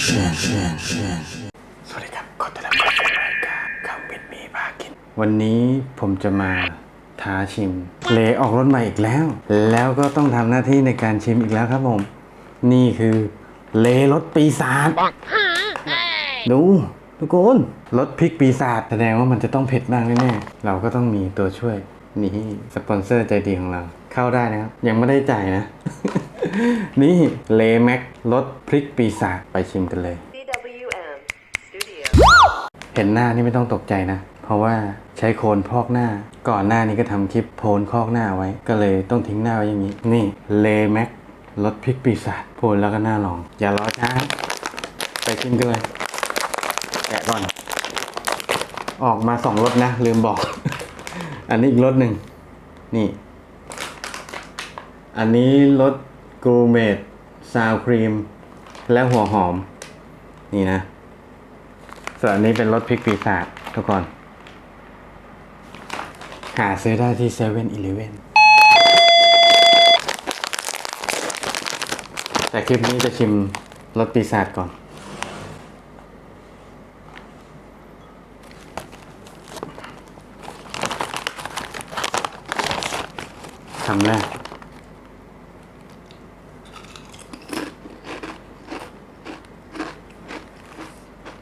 สวัสดีครับขอต้อนรับเข้าสู่รายการคำเป็นมีพากิน วันนี้ผมจะมาท้าชิมเลออกรถใหม่อีกแล้ว แล้วก็ต้องทำหน้าที่ในการชิมอีกแล้วครับผม นี่คือเลรสปีศาจดูทุกคนรสพริกปีศาจแสดงว่ามันจะต้องเผ็ดมากแน่ๆเราก็ต้องมีตัวช่วยนี่สปอนเซอร์ใจดีของเรา เข้าได้นะครับ ยังไม่ได้จ่ายนะ นี่เลแม็กรสพริกปีศาจไปชิมกันเลย CWM Studio. เห็นหน้านี่ไม่ต้องตกใจนะ เพราะว่าใช้โคนพอกหน้า ก่อนหน้านี้ก็ทำคลิปโพนพอกหน้าไว้ ก็เลยต้องทิ้งหน้าไว้อย่างนี้ นี่เลแม็กรสพริกปีศาจโพนแล้วก็หน้าลอง อย่ารอช้าไปชิมกันเลยแกะก่อน ออกมาสองรสนะ ลืมบอก อันนี้อีกรสหนึ่งนี่ อันนี้รส กูเมดซาวครีม และหัวหอม นี่นะ ส่วนนี้เป็นรสพริกปีศาจทุกคน หาซื้อได้ที่เซเว่นอีเลเว่นแต่คลิปนี้จะชิมรสปีศาจก่อนคำแรก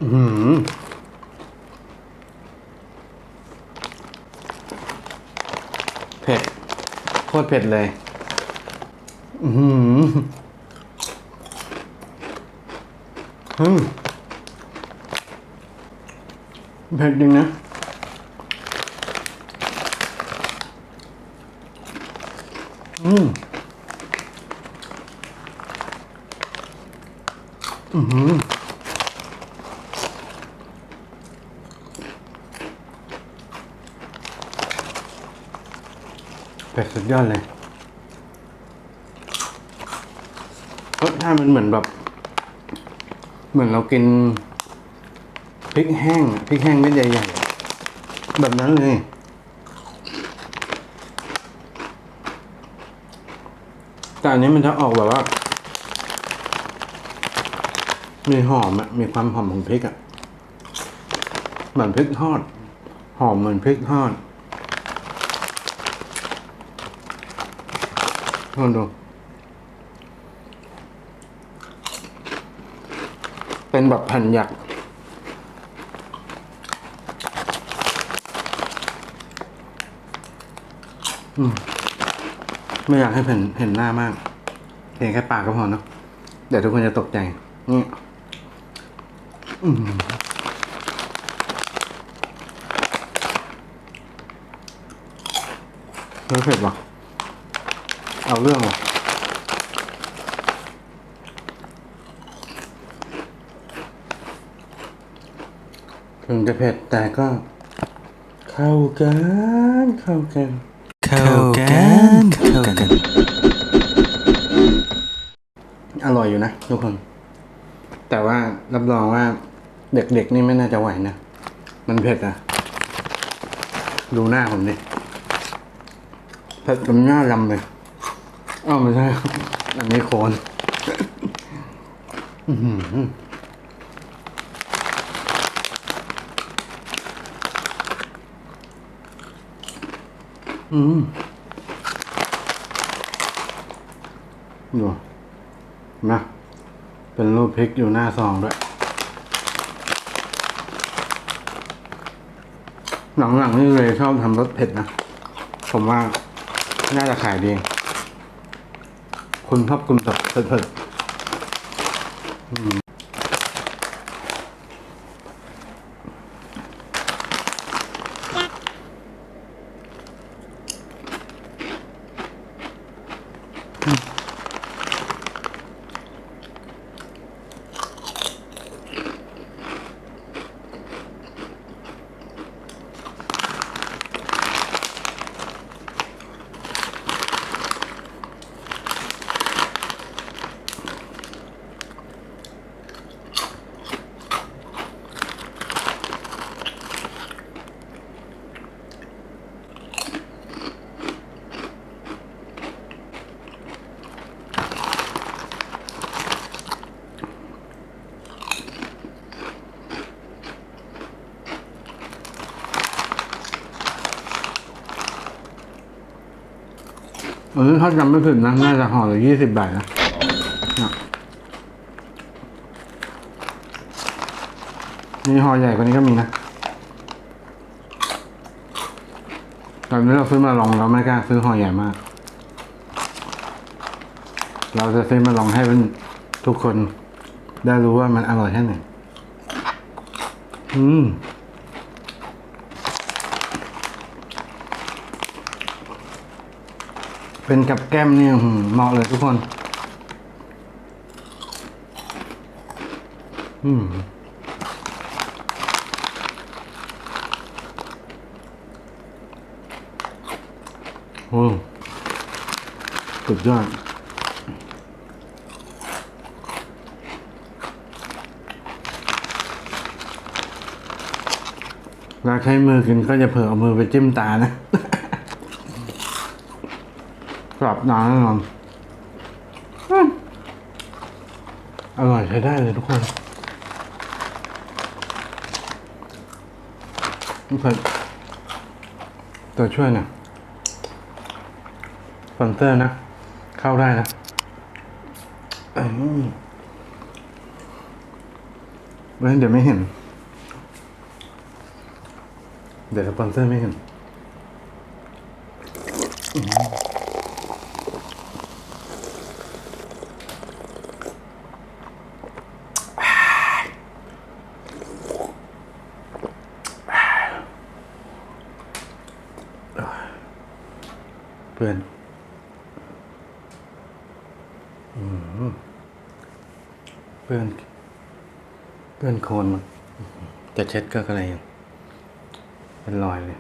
อื้อหือเผ็ด โคตรเผ็ดเลย อือหืออืมเผ็ดจริงนะ อืมอือ ผ็ดสุดยอดเลยรสชาติมันเหมือนแบบ เหมือนเรากินพริกแห้งพริกแห้งเม็ดใหญ่ๆแบบนั้นเลยแต่อันนี้มันจะออกแบบว่า มีหอมอะมีความหอมของพริกอะเหมือนพริกทอด หอมเหมือนพริกทอด ลองดู เป็นแบบแผ่นหยักอืมไม่อยากให้เห็นเห็นหน้ามากเห็นแค่ปากก็พอเนาะเดี๋ยวทุกคนจะตกใจ นี่อืมเฮ้ยเผ็ดว่ะ เอาเรื่องว่ะถึงจะเผ็ดแต่ก็ เข้ากัน เข้ากัน เข้ากัน เข้ากัน อร่อยอยู่นะทุกคน แต่ว่ารับรองว่าเด็กๆนี่ไม่น่าจะไหวนะ มันเผ็ดอะดูหน้าผมดิ เผ็ดจนหน้าลำเลย อ้าวไม่ใช่อันนี้โคนอือหืออืมดูนะเป็นรูปพริกอยู่หน้าซองด้วย หลังๆนี่เลยชอบทำรสเผ็ดนะ ผมว่าน่าจะขายดี คุณครับกินแบบเผ็ด เออถ้าจำไม่ผิดนะน่าจะห่อละยี่สิบบาทนะนี่ยมีห่อใหญ่กว่านี้ก็มีนะตอนนี้เราซื้อมาลองเราไม่กล้าซื้อห่อใหญ่มาก เราจะซื้อมาลองให้เป็นทุกคนได้รู้ว่ามันอร่อยแค่ไหนอืม เป็นกับแก้มเนี่ยเหมาะเลยทุกคน อืมโอ้สุดยอดเวลาใช้มือกินก็จะเผลอเอามือไปจิ้มตานะ กรอบนานแน่นอนอืมอร่อยใช้ได้เลยทุกคนทุกคนตัวช่วยหนะสปอนเซอร์นะ เข้าได้นะเอ้ยเว้ยเดี๋ยวไม่เห็น เดี๋ยวสปอนเซอร์ไม่เห็น เพื่อนอเพื่อน เพื่อนโคนมันจะเช็ดก็อะไรอย่างเป็นรอยเลย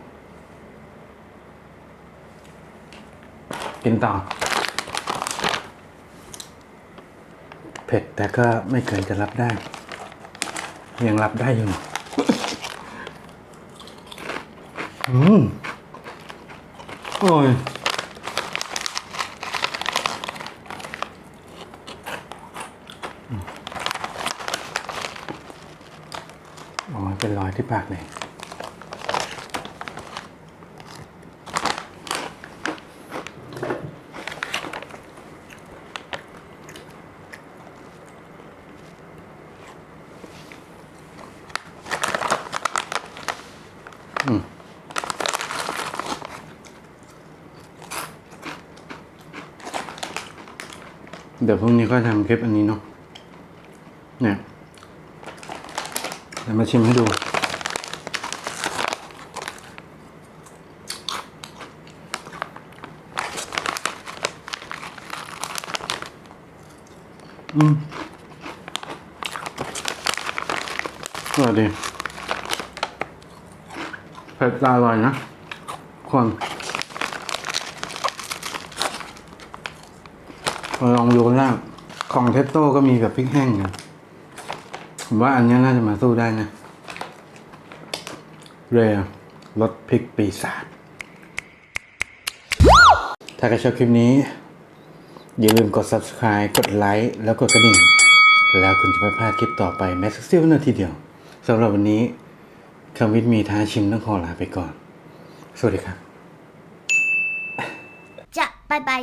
กินต่อเผ็ดแต่ก็ไม่เกินจะรับได้ ยังรับได้อยู่ อืมโอ้ยออกมา เป็นรอยที่ปากเลยเดี๋ยวพรุ่งนี้ก็ทำคลิปอันนี้เนาะ เนี่ยเดี๋ยวมาชิมให้ดู อืมอร่อยดีเผ็ดอร่อยนะคนลองดูกันล่างของเทสโต้ก็มีแบบพริกแห้งนะ ผมว่าอันนี้น่าจะมาสู้ได้นะ เรลรสพริกปีศาจถ้าใครชอบคลิปนี้ อย่าลืมกด subscribe กดไลค์แล้วกดกระดิ่ง แล้วคุณจะไม่พลาดคลิปต่อไปแม้สักเสี้ยวนาทีเดียวสำหรับวันนี้คำวิทย์มีท้าชิมต้องขอลาไปก่อน สวัสดีครับ จะบายบาย